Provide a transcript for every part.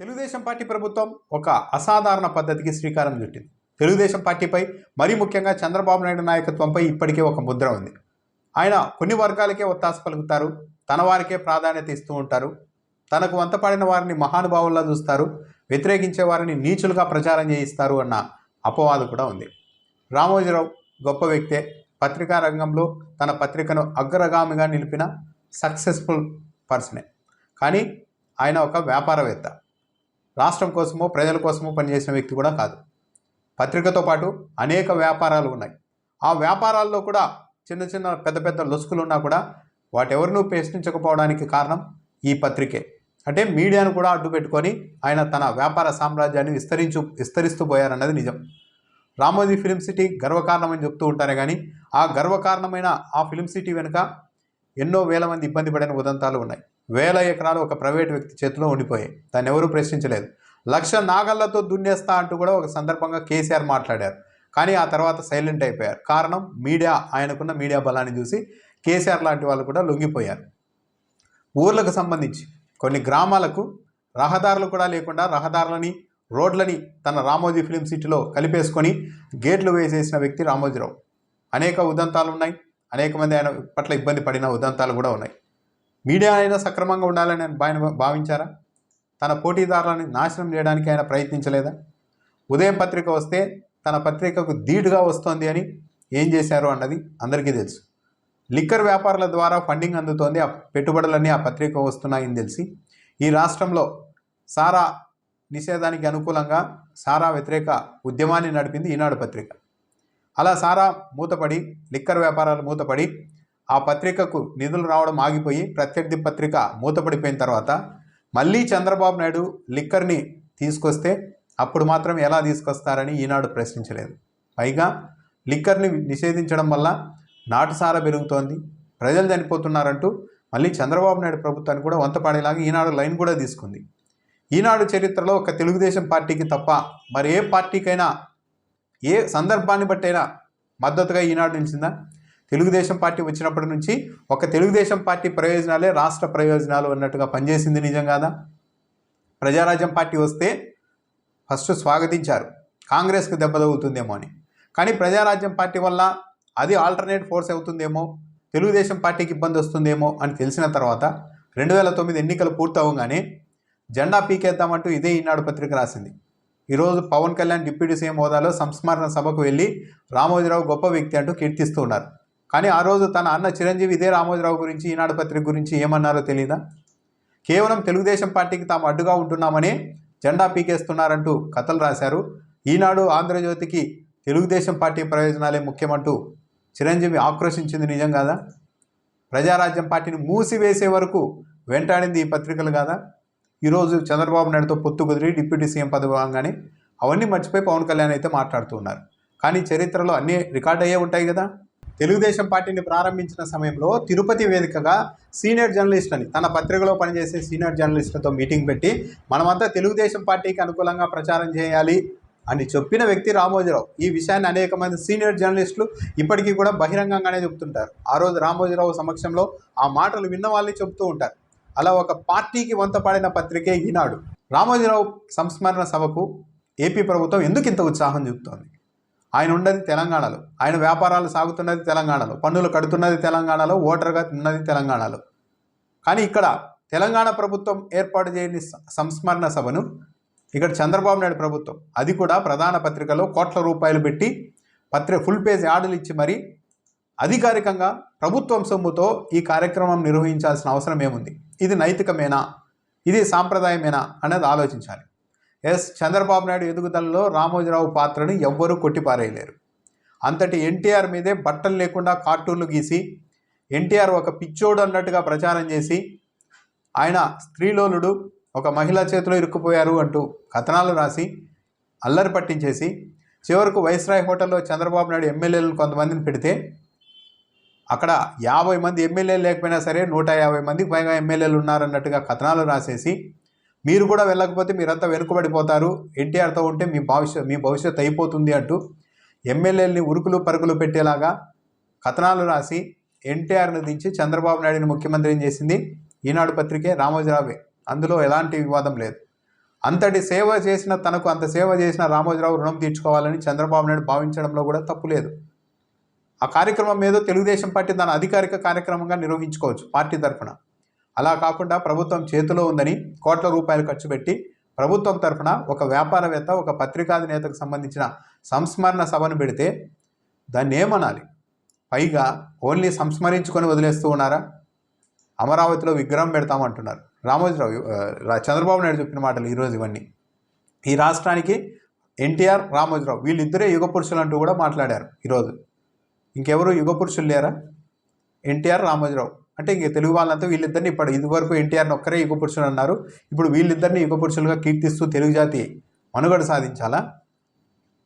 Telugu Desam party ప్రభుత్వం ఒక అసాధారణ పద్ధతికి శ్రీకారం చుట్టింది. తెలుగుదేశం పార్టీపై మరీ ముఖ్యంగా చంద్రబాబు నాయుడు నాయకత్వంపై ఇప్పటికే ఒక ముద్ర ఉంది. ఆయన కొన్ని వర్గాలకే ఒత్తాస పలుకుతారు తన వారికే ప్రాధాన్యత ఇస్తూ ఉంటారు తనకు వంతపడిన వారిని మహానుభావుల్లా చూస్తారు వ్యతిరేకించే వారిని నీచులుగా ప్రచారం చేయిస్తారు అన్న అపవాదు కూడా ఉంది. రామోజీరావు గొప్ప వ్యక్తే పత్రికా రంగంలో తన పత్రికను అగ్రగామిగా నిలిపిన సక్సెస్ఫుల్ పర్సనే. కానీ ఆయన ఒక వ్యాపారవేత్త. రాష్ట్రం కోసమో ప్రజల కోసమో పనిచేసిన వ్యక్తి కూడా కాదు. పత్రికతో పాటు అనేక వ్యాపారాలు ఉన్నాయి. ఆ వ్యాపారాల్లో కూడా చిన్న చిన్న పెద్ద పెద్ద లొసుకులు ఉన్నా కూడా వాటెవరినూ ప్రశ్నించకపోవడానికి కారణం ఈ పత్రికే. అంటే మీడియాను కూడా అడ్డు పెట్టుకొని ఆయన తన వ్యాపార సామ్రాజ్యాన్ని విస్తరించు విస్తరిస్తూ పోయారన్నది నిజం. రామోజీ ఫిలిం సిటీ గర్వకారణమని చెప్తూ ఉంటారే కానీ ఆ గర్వకారణమైన ఆ ఫిలిం సిటీ వెనుక ఎన్నో వేల మంది ఇబ్బంది పడిన ఉదంతాలు ఉన్నాయి. వేల ఎకరాలు ఒక ప్రైవేట్ వ్యక్తి చేతిలో ఉండిపోయాయి. దాన్ని ఎవరూ ప్రశ్నించలేదు. లక్ష నాగళ్ళతో దున్నేస్తా అంటూ కూడా ఒక సందర్భంగా కేసీఆర్ మాట్లాడారు. కానీ ఆ తర్వాత సైలెంట్ అయిపోయారు. కారణం మీడియా ఆయనకున్న మీడియా బలాన్ని చూసి కేసీఆర్ లాంటి వాళ్ళు కూడా లొంగిపోయారు. ఊర్లకు సంబంధించి కొన్ని గ్రామాలకు రహదారులు కూడా లేకుండా రహదారులని రోడ్లని తన రామోజీ ఫిలిం సిటీలో కలిపేసుకొని గేట్లు వేసేసిన వ్యక్తి రామోజీరావు. అనేక ఉదంతాలు ఉన్నాయి అనేక మంది ఆయన పట్ల ఇబ్బంది పడిన ఉదంతాలు కూడా ఉన్నాయి. మీడియా అయినా సక్రమంగా ఉండాలని ఆయన భావించారా? తన పోటీదారులను నాశనం చేయడానికి ఆయన ప్రయత్నించలేదా? ఉదయం పత్రిక వస్తే తన పత్రికకు ధీటుగా వస్తోంది అని ఏం చేశారు అన్నది అందరికీ తెలుసు. లిక్కర్ వ్యాపారుల ద్వారా ఫండింగ్ అందుతోంది. ఆ పెట్టుబడులన్నీ ఆ పత్రిక వస్తున్నాయని తెలిసి ఈ రాష్ట్రంలో సారా నిషేధానికి అనుకూలంగా సారా వ్యతిరేక ఉద్యమాన్ని నడిపింది ఈనాడు పత్రిక. అలా సారా మూతపడి లిక్కర్ వ్యాపారాలు మూతపడి ఆ పత్రికకు నిధులు రావడం ఆగిపోయి ప్రత్యర్థి పత్రిక మూతపడిపోయిన తర్వాత మళ్ళీ చంద్రబాబు నాయుడు లిక్కర్ని తీసుకొస్తే అప్పుడు మాత్రం ఎలా తీసుకొస్తారని ఈనాడు ప్రశ్నించలేదు. పైగా లిక్కర్ని నిషేధించడం వల్ల నాటుసార పెరుగుతోంది. ప్రజలు చనిపోతున్నారంటూ మళ్ళీ చంద్రబాబు నాయుడు ప్రభుత్వాన్ని కూడా వంతపాడేలాగా ఈనాడు లైన్ కూడా తీసుకుంది. ఈనాడు చరిత్రలో ఒక తెలుగుదేశం పార్టీకి తప్ప మరి ఏ పార్టీకైనా ఏ సందర్భాన్ని బట్టైనా మద్దతుగా ఈనాడు నిలిచిందా? తెలుగుదేశం పార్టీ వచ్చినప్పటి నుంచి ఒక తెలుగుదేశం పార్టీ ప్రయోజనాలే రాష్ట్ర ప్రయోజనాలు అన్నట్టుగా పనిచేసింది నిజం కాదా? ప్రజారాజ్యం పార్టీ వస్తే ఫస్ట్ స్వాగతించారు. కాంగ్రెస్కి దెబ్బతగులుతుందేమో అని. కానీ ప్రజారాజ్యం పార్టీ వల్ల అది ఆల్టర్నేట్ ఫోర్స్ అవుతుందేమో? తెలుగుదేశం పార్టీకి ఇబ్బంది వస్తుందేమో అని తెలిసిన తర్వాత రెండు వేల తొమ్మిది ఎన్నికలు పూర్తవగానే జెండా పీకేద్దామంటూ ఇదే ఈనాడు పత్రిక రాసింది. ఈరోజు పవన్ కళ్యాణ్ డిప్యూటీ సీఎం హోదాలో సంస్మరణ సభకు వెళ్ళి రామోజీరావు గొప్ప వ్యక్తి అంటూ కీర్తిస్తూ ఉన్నారు. కానీ ఆ రోజు తన అన్న చిరంజీవి ఇదే రామోజీరావు గురించి ఈనాడు పత్రిక గురించి ఏమన్నారో తెలియదా కేవలం తెలుగుదేశం పార్టీకి తాము అడ్డుగా ఉంటున్నామని జెండా పీకేస్తున్నారంటూ కథలు రాశారు. ఈనాడు ఆంధ్రజ్యోతికి తెలుగుదేశం పార్టీ ప్రయోజనాలే ముఖ్యమంటూ చిరంజీవి ఆక్రోశించింది నిజం కాదా? ప్రజారాజ్యం పార్టీని మూసివేసే వరకు వెంటాడింది ఈ పత్రికలు కాదా? ఈరోజు చంద్రబాబు నాయుడుతో పొత్తు కుదిరి డిప్యూటీ సీఎం పదవి రాగానే అవన్నీ మర్చిపోయి పవన్ కళ్యాణ్ అయితే మాట్లాడుతున్నారు కానీ చరిత్రలో అన్నీ రికార్డ్ అయ్యే ఉంటాయి కదా? తెలుగుదేశం పార్టీని ప్రారంభించిన సమయంలో తిరుపతి వేదికగా సీనియర్ జర్నలిస్ట్ అని తన పత్రికలో పనిచేసే సీనియర్ జర్నలిస్టులతో మీటింగ్ పెట్టి మనమంతా తెలుగుదేశం పార్టీకి అనుకూలంగా ప్రచారం చేయాలి అని చెప్పిన వ్యక్తి రామోజీరావు. ఈ విషయాన్ని అనేక మంది సీనియర్ జర్నలిస్టులు ఇప్పటికీ కూడా బహిరంగంగానే చెబుతుంటారు. ఆ రోజు రామోజీరావు సమక్షంలో ఆ మాటలు విన్న వాళ్ళే చెబుతూ ఉంటారు. అలా ఒక పార్టీకి వంతపాడిన పత్రికే ఈనాడు. రామోజీరావు సంస్మరణ సభకు ఏపీ ప్రభుత్వం ఎందుకు ఇంత ఉత్సాహం చూపుతోంది? ఆయన ఉన్నది తెలంగాణలో. ఆయన వ్యాపారాలు సాగుతున్నది తెలంగాణలో. పన్నులు కడుతున్నది తెలంగాణలో. ఓటర్గా ఉన్నది తెలంగాణలో. కానీ ఇక్కడ తెలంగాణ ప్రభుత్వం ఏర్పాటు చేయని సంస్మరణ సభను ఇక్కడ చంద్రబాబు నాయుడు ప్రభుత్వం అది కూడా ప్రధాన పత్రికలో కోట్ల రూపాయలు పెట్టి పత్రిక ఫుల్ పేజ్ యార్డులు ఇచ్చి మరి అధికారికంగా ప్రభుత్వం సొమ్ముతో ఈ కార్యక్రమం నిర్వహించాల్సిన అవసరం ఏముంది? ఇది నైతికమేనా? ఇది సాంప్రదాయమేనా? అనేది ఆలోచించాలి. ఎస్ చంద్రబాబు నాయుడు ఎదుగుదలలో రామోజీరావు పాత్రను ఎవ్వరూ కొట్టిపారేయలేరు. అంతటి ఎన్టీఆర్ మీదే బట్టలు లేకుండా కార్టూన్లు గీసి ఎన్టీఆర్ ఒక పిచ్చోడు అన్నట్టుగా ప్రచారం చేసి ఆయన స్త్రీలోలుడు ఒక మహిళ చేతిలో ఇరుక్కుపోయారు అంటూ కథనాలు రాసి అల్లరి పట్టించేసి చివరకు వైస్రాయ్ హోటల్లో చంద్రబాబు నాయుడు ఎమ్మెల్యేలను కొంతమందిని పెడితే అక్కడ యాభై మంది ఎమ్మెల్యేలు లేకపోయినా సరే నూట యాభై మందికి పైగా ఎమ్మెల్యేలు ఉన్నారన్నట్టుగా కథనాలు రాసేసి మీరు కూడా వెళ్ళకపోతే మీరంతా వెనుకబడిపోతారు. ఎన్టీఆర్తో ఉంటే మీ భవిష్యత్ మీ భవిష్యత్తు అయిపోతుంది అంటూ ఎమ్మెల్యేలని ఉరుకులు పరుగులు పెట్టేలాగా కథనాలు రాసి ఎన్టీఆర్ను దించి చంద్రబాబు నాయుడిని ముఖ్యమంత్రిని చేసింది? ఈనాడు పత్రికే రామోజీరావే. అందులో ఎలాంటి వివాదం లేదు. అంతటి సేవ చేసిన తనకు అంత సేవ చేసిన రామోజీరావు రుణం తీర్చుకోవాలని చంద్రబాబు నాయుడు భావించడంలో కూడా తప్పు లేదు. ఆ కార్యక్రమం ఏదో తెలుగుదేశం పార్టీ దాని అధికారిక కార్యక్రమంగా నిర్వహించుకోవచ్చు పార్టీ తరఫున. అలా కాకుండా ప్రభుత్వం చేతిలో ఉందని కోట్ల రూపాయలు ఖర్చు పెట్టి ప్రభుత్వం తరఫున ఒక వ్యాపారవేత్త ఒక పత్రికాధినేతకు సంబంధించిన సంస్మరణ సభను పెడితే దాన్ని ఏమనాలి? పైగా ఓన్లీ సంస్మరించుకొని వదిలేస్తూ ఉన్నారా? అమరావతిలో విగ్రహం పెడతామంటున్నారు రామోజీరావు చంద్రబాబు నాయుడు చెప్పిన మాటలు ఈరోజు ఇవన్నీ. ఈ రాష్ట్రానికి ఎన్టీఆర్ రామోజీరావు వీళ్ళిద్దరే యుగ పురుషులు అంటూ కూడా మాట్లాడారు ఈరోజు. ఇంకెవరు యుగ పురుషులు లేరా? ఎన్టీఆర్ రామోజీరావు. అంటే ఇంక తెలుగు వాళ్ళంతా వీళ్ళిద్దరిని ఇప్పుడు ఇదివరకు ఎన్టీఆర్ని ఒక్కరే యుగ పురుషులు అన్నారు. ఇప్పుడు వీళ్ళిద్దరిని యుగ పురుషులుగా కీర్తిస్తూ తెలుగు జాతి మనుగడ సాధించాలా?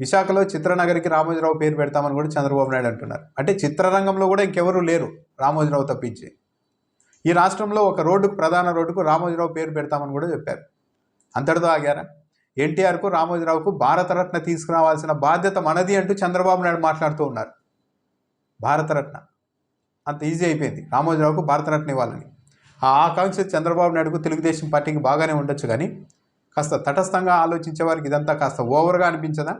విశాఖలో చిత్రనగరికి రామోజీరావు పేరు పెడతామని కూడా చంద్రబాబు నాయుడు అంటున్నారు. అంటే చిత్రరంగంలో కూడా ఇంకెవరూ లేరు రామోజీరావు తప్పించి. ఈ రాష్ట్రంలో ఒక రోడ్డుకు ప్రధాన రోడ్డుకు రామోజీరావు పేరు పెడతామని కూడా చెప్పారు. అంతటితో ఆగారా? ఎన్టీఆర్కు రామోజీరావుకు భారతరత్న తీసుకురావాల్సిన బాధ్యత మనది అంటూ చంద్రబాబు నాయుడు మాట్లాడుతూ ఉన్నారు. భారతరత్న. అంత ఈజీ అయిపోయింది. రామోజీరావుకు భారతరత్న ఇవ్వాలని. ఆ ఆకాంక్ష చంద్రబాబు నాయుడుకు తెలుగుదేశం పార్టీకి బాగానే ఉండొచ్చు కానీ కాస్త తటస్థంగా ఆలోచించే వారికి ఇదంతా కాస్త ఓవర్గా అనిపించదా?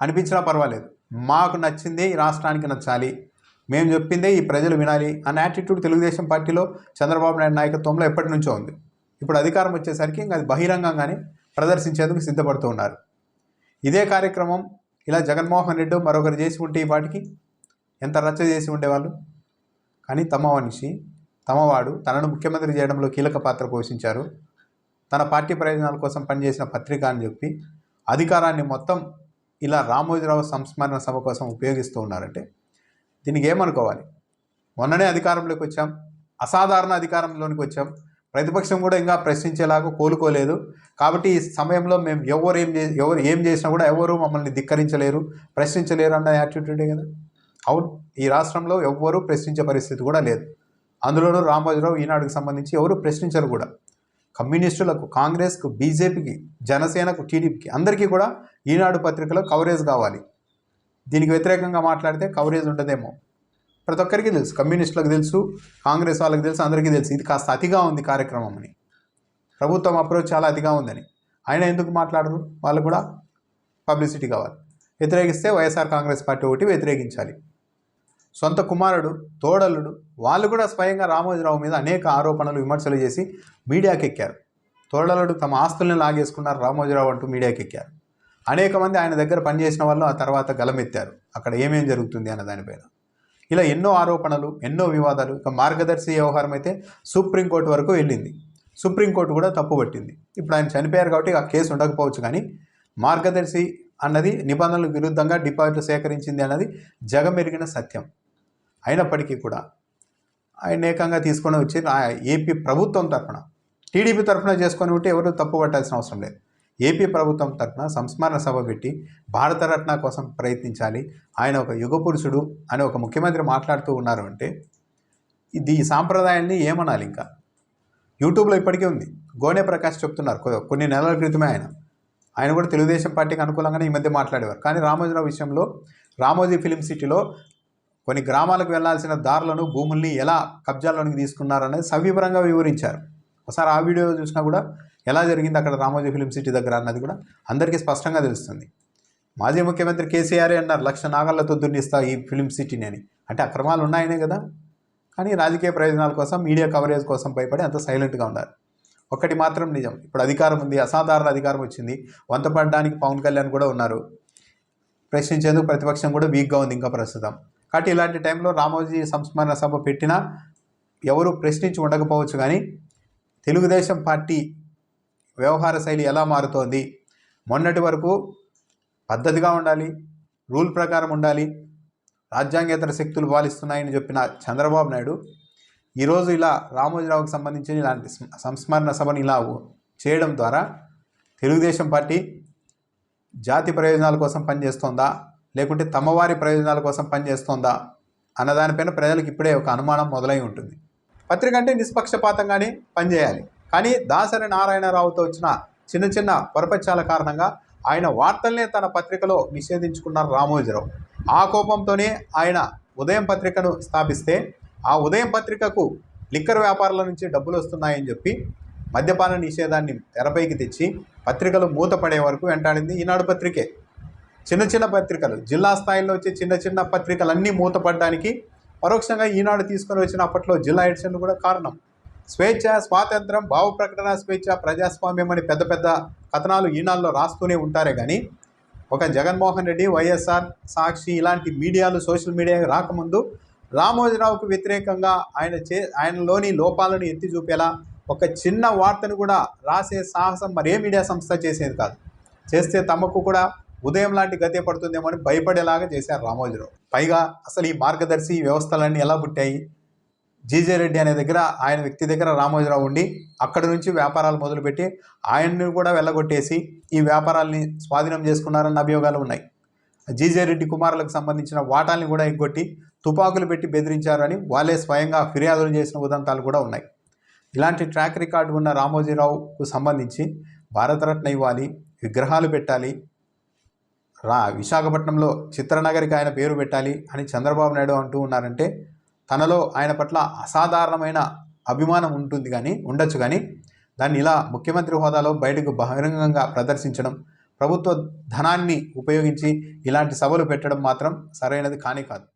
అనిపించినా పర్వాలేదు. మాకు నచ్చిందే ఈ రాష్ట్రానికి నచ్చాలి. మేము చెప్పిందే ఈ ప్రజలు వినాలి అన్న యాటిట్యూడ్ తెలుగుదేశం పార్టీలో చంద్రబాబు నాయుడు నాయకత్వంలో ఎప్పటి నుంచో ఉంది. ఇప్పుడు అధికారం వచ్చేసరికి ఇంకా అది బహిరంగంగానే ప్రదర్శించేందుకు సిద్ధపడుతూ ఉన్నారు. ఇదే కార్యక్రమం ఇలా జగన్మోహన్ రెడ్డి మరొకరు చేసి ఉంటే ఈ వాటికి ఎంత రచ్చ చేసి ఉండేవాళ్ళు? కానీ తమ మనిషి తమవాడు తనను ముఖ్యమంత్రి చేయడంలో కీలక పాత్ర పోషించారు. తన పార్టీ ప్రయోజనాల కోసం పనిచేసిన పత్రిక అని చెప్పి అధికారాన్ని మొత్తం ఇలా రామోజీరావు సంస్మరణ సభ కోసం ఉపయోగిస్తూ ఉన్నారంటే దీనికి ఏమనుకోవాలి? మొన్ననే అధికారంలోకి వచ్చాం. అసాధారణ అధికారంలోనికి వచ్చాం. ప్రతిపక్షం కూడా ఇంకా ప్రశ్నించేలాగా కోలుకోలేదు. కాబట్టి ఈ సమయంలో మేము ఎవరు ఏం చే ఎవరు ఏం చేసినా కూడా ఎవరు మమ్మల్ని ధిక్కరించలేరు ప్రశ్నించలేరు అన్న యాటిట్యూడే కదా? అవును ఈ రాష్ట్రంలో ఎవ్వరూ ప్రశ్నించే పరిస్థితి కూడా లేదు. అందులోనూ రామోజీరావు ఈనాడుకు సంబంధించి ఎవరు ప్రశ్నించరు కూడా. కమ్యూనిస్టులకు కాంగ్రెస్కు బీజేపీకి జనసేనకు టీడీపీకి అందరికీ కూడా ఈనాడు పత్రికలో కవరేజ్ కావాలి. దీనికి వ్యతిరేకంగా మాట్లాడితే కవరేజ్ ఉండదేమో. ప్రతి ఒక్కరికి తెలుసు కమ్యూనిస్టులకు తెలుసు కాంగ్రెస్ వాళ్ళకి తెలుసు అందరికీ తెలుసు. ఇది కాస్త అతిగా ఉంది కార్యక్రమం అని ప్రభుత్వం అప్రోచ్ చాలా అతిగా ఉందని. ఆయన ఎందుకు మాట్లాడరు? వాళ్ళు కూడా పబ్లిసిటీ కావాలి. వ్యతిరేకిస్తే వైఎస్ఆర్ కాంగ్రెస్ పార్టీ ఒకటి వ్యతిరేకించాలి. సొంత కుమారుడు తోడల్లుడు వాళ్ళు కూడా స్వయంగా రామోజీరావు మీద అనేక ఆరోపణలు విమర్శలు చేసి మీడియాకి ఎక్కారు తోడలుడు తమ ఆస్తుల్ని లాగేసుకున్నారు రామోజీరావు అంటూ మీడియాకి ఎక్కారు అనేక మంది ఆయన దగ్గర పనిచేసిన వాళ్ళు ఆ తర్వాత గలమెత్తారు. అక్కడ ఏమేం జరుగుతుంది అన్న దానిపైన. ఇలా ఎన్నో ఆరోపణలు ఎన్నో వివాదాలు ఇక మార్గదర్శి వ్యవహారం అయితే సుప్రీంకోర్టు వరకు వెళ్ళింది. సుప్రీంకోర్టు కూడా తప్పుపట్టింది ఇప్పుడు ఆయన చనిపోయారు కాబట్టి ఆ కేసు ఉండకపోవచ్చు కానీ మార్గదర్శి అన్నది నిబంధనలకు విరుద్ధంగా డిపాజిట్లు సేకరించింది అన్నది జగమెరిగిన సత్యం. అయినప్పటికీ కూడా ఆయన ఏకంగా తీసుకొని వచ్చి ఆ ఏపీ ప్రభుత్వం తరఫున టీడీపీ తరఫున చేసుకొని ఉంటే ఎవరు తప్పు పట్టాల్సిన అవసరం లేదు. ఏపీ ప్రభుత్వం తరఫున సంస్మరణ సభ పెట్టి భారతరత్న కోసం ప్రయత్నించాలి. ఆయన ఒక యుగ పురుషుడు అని ఒక ముఖ్యమంత్రి మాట్లాడుతూ ఉన్నారు అంటే ఇది ఈ సాంప్రదాయాన్ని ఏమనాలి ఇంకా? యూట్యూబ్లో ఇప్పటికే ఉంది. గోనె ప్రకాష్ చెప్తున్నారు. కొన్ని నెలల క్రితమే ఆయన. ఆయన కూడా తెలుగుదేశం పార్టీకి అనుకూలంగానే ఈ మధ్య మాట్లాడేవారు. కానీ రామోజీరావు విషయంలో రామోజీ ఫిలిం సిటీలో కొన్ని గ్రామాలకు వెళ్ళాల్సిన దారులను భూముల్ని ఎలా కబ్జాలోనికి తీసుకున్నారనేది సవివరంగా వివరించారు. ఒకసారి ఆ వీడియో చూసినా కూడా ఎలా జరిగింది అక్కడ రామోజీ ఫిలిం సిటీ దగ్గర అన్నది కూడా అందరికీ స్పష్టంగా తెలుస్తుంది. మాజీ ముఖ్యమంత్రి కేసీఆర్ అన్నారు లక్ష నాగళ్ళతో దున్నిస్తా ఈ ఫిలిం సిటీని అని. అంటే అక్రమాలు ఉన్నాయనే కదా. కానీ రాజకీయ ప్రయోజనాల కోసం మీడియా కవరేజ్ కోసం భయపడి అంత సైలెంట్గా ఉన్నారు. ఒక్కటి మాత్రం నిజం ఇప్పుడు అధికారం ఉంది అసాధారణ అధికారం వచ్చింది వంతపడడానికి పవన్ కళ్యాణ్ కూడా ఉన్నారు. ప్రశ్నించేందుకు ప్రతిపక్షం కూడా వీక్గా ఉంది ఇంకా ప్రస్తుతం. కాబట్టి ఇలాంటి టైంలో రామోజీ సంస్మరణ సభ పెట్టినా ఎవరు ప్రశ్నించి ఉండకపోవచ్చు కానీ తెలుగుదేశం పార్టీ వ్యవహార శైలి ఎలా మారుతోంది? మొన్నటి వరకు పద్ధతిగా ఉండాలి రూల్ ప్రకారం ఉండాలి రాజ్యాంగేతర శక్తులు పాలిస్తున్నాయని చెప్పిన చంద్రబాబు నాయుడు ఈరోజు ఇలా రామోజీరావుకు సంబంధించిన ఇలాంటి సంస్మరణ సభను ఇలా చేయడం ద్వారా తెలుగుదేశం పార్టీ జాతి ప్రయోజనాల కోసం పనిచేస్తోందా? లేకుంటే తమవారి ప్రయోజనాల కోసం పనిచేస్తోందా అన్నదానిపైన ప్రజలకు ఇప్పుడే ఒక అనుమానం మొదలై ఉంటుంది. పత్రిక అంటే నిష్పక్షపాతంగానే పనిచేయాలి. కానీ దాసరి నారాయణరావుతో వచ్చిన చిన్న చిన్న పరపత్యాల కారణంగా ఆయన వార్తల్నే తన పత్రికలో నిషేధించుకున్నారు రామోజీరావు. ఆ కోపంతోనే ఆయన ఉదయం పత్రికను స్థాపిస్తే ఆ ఉదయం పత్రికకు లిక్కర్ వ్యాపారుల నుంచి డబ్బులు వస్తున్నాయని చెప్పి మద్యపాన నిషేధాన్ని తెరపైకి తెచ్చి పత్రికలు మూతపడే వరకు వెంటాడింది ఈనాడు పత్రికే. చిన్న చిన్న పత్రికలు జిల్లా స్థాయిలో వచ్చే చిన్న చిన్న పత్రికలన్నీ మూతపడడానికి పరోక్షంగా ఈనాడు తీసుకొని వచ్చిన అప్పట్లో జిల్లా ఎడిషన్లు కూడా కారణం. స్వేచ్ఛ స్వాతంత్రం భావ ప్రకటన స్వేచ్ఛ ప్రజాస్వామ్యం అని పెద్ద పెద్ద కథనాలు ఈనాడులో రాస్తూనే ఉంటారే కానీ ఒక జగన్మోహన్ రెడ్డి వైఎస్ఆర్ సాక్షి ఇలాంటి మీడియాలు సోషల్ మీడియా రాకముందు రామోజీరావుకు వ్యతిరేకంగా ఆయన చే ఆయనలోని లోపాలను ఎత్తి చూపేలా ఒక చిన్న వార్తను కూడా రాసే సాహసం మరే మీడియా సంస్థ చేసేది కాదు. చేస్తే తమకు కూడా ఉదయం లాంటి గతే పడుతుందేమో అని భయపడేలాగా చేశారు రామోజీరావు. పైగా అసలు ఈ మార్గదర్శి వ్యవస్థలన్నీ ఎలా పుట్టాయి? జీజే రెడ్డి అనే దగ్గర ఆయన వ్యక్తి దగ్గర రామోజీరావు ఉండి అక్కడి నుంచి వ్యాపారాలు మొదలుపెట్టి ఆయన్ని కూడా వెళ్ళగొట్టేసి ఈ వ్యాపారాల్ని స్వాధీనం చేసుకున్నారన్న అభియోగాలు ఉన్నాయి. జీజే రెడ్డి కుమారులకు సంబంధించిన వాటాల్ని కూడా ఎగ్గొట్టి తుపాకులు పెట్టి బెదిరించారని వాళ్ళే స్వయంగా ఫిర్యాదులు చేసిన ఉదంతాలు కూడా ఉన్నాయి. ఇలాంటి ట్రాక్ రికార్డు ఉన్న రామోజీరావుకు సంబంధించి భారతరత్న ఇవ్వాలి విగ్రహాలు పెట్టాలి రా విశాఖపట్నంలో చిత్రనగరికి ఆయన పేరు పెట్టాలి అని చంద్రబాబు నాయుడు అంటూ ఉన్నారంటే తనలో ఆయన పట్ల అసాధారణమైన అభిమానం ఉంటుంది కానీ ఉండొచ్చు కానీ దాన్ని ఇలా ముఖ్యమంత్రి హోదాలో బయటకు బహిరంగంగా ప్రదర్శించడం ప్రభుత్వ ధనాన్ని ఉపయోగించి ఇలాంటి సభలు పెట్టడం మాత్రం సరైనది కానీ కాదు.